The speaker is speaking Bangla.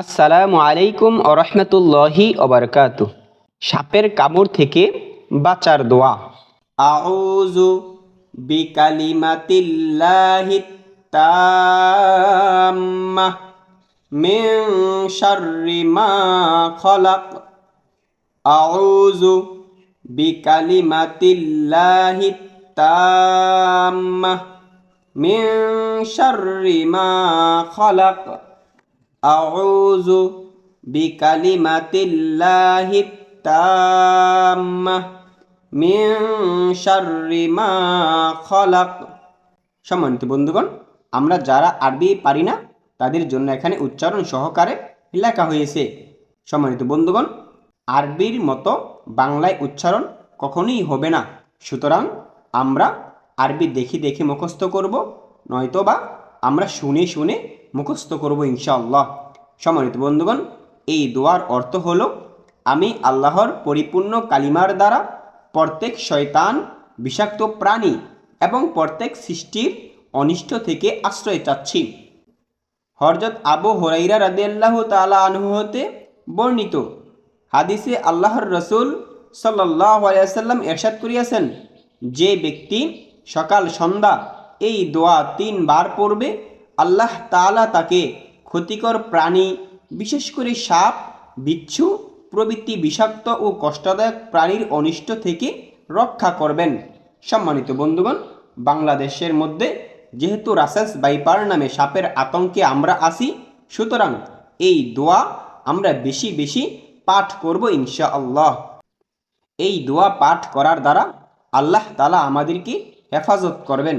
আসসালামু আলাইকুম ও রহমতুল্লাহি ওবরকাতু সাপের কামড় থেকে বাঁচার দোয়া। আউযু বিকালিমাতিল্লাহি তাম্মাহ মিন শাররি মা খলাক। আউযু বিকালিমাতিল্লাহি তাম্মাহ মিন শাররি মা খলাক। আউযু বিকালিমাতিল্লাহি তাম্মাহ মিন খলাক। সম্মানিত বন্ধুগণ, আমরা যারা আরবি পারি না, তাদের জন্য এখানে উচ্চারণ সহকারে লেখা হয়েছে। সম্মানিত বন্ধুগণ, আরবির মতো বাংলায় উচ্চারণ কখনোই হবে না। সুতরাং আমরা আরবি দেখি দেখে মুখস্থ করব নয়তো বা আমরা শুনে শুনে মুখস্থ করব ইনশাআল্লাহ। সম্মানিত বন্ধুগণ, এই দোয়ার অর্থ হলো, আমি আল্লাহর পরিপূর্ণ কালিমার দ্বারা প্রত্যেক শয়তান, বিষাক্ত প্রাণী এবং প্রত্যেক সৃষ্টির অনিষ্ট থেকে আশ্রয় চাচ্ছি। হরজত আবু হরাইরা রাদিয়াল্লাহু তাআলা আনহু হতে বর্ণিত হাদিসে আল্লাহর রসুল সাল্লাল্লাহু আলাইহি সাল্লাম এরশাদ করিয়াছেন, যে ব্যক্তি সকাল সন্ধ্যা এই দোয়া তিনবার পড়বে। আল্লাহ তাআলা তাকে ক্ষতিকর প্রাণী, বিশেষ করে সাপ, বিচ্ছু, প্রভৃতি বিষাক্ত ও কষ্টদায়ক প্রাণীর অনিষ্ট থেকে রক্ষা করবেন। সম্মানিত বন্ধুগণ, বাংলাদেশের মধ্যে যেহেতু রাসেলস বাইপার নামে সাপের আতঙ্কে আমরা আসি সুতরাং এই দোয়া আমরা বেশি বেশি পাঠ করব ইনশাআল্লাহ। এই দোয়া পাঠ করার দ্বারা আল্লাহ তালা আমাদেরকে হেফাজত করবেন।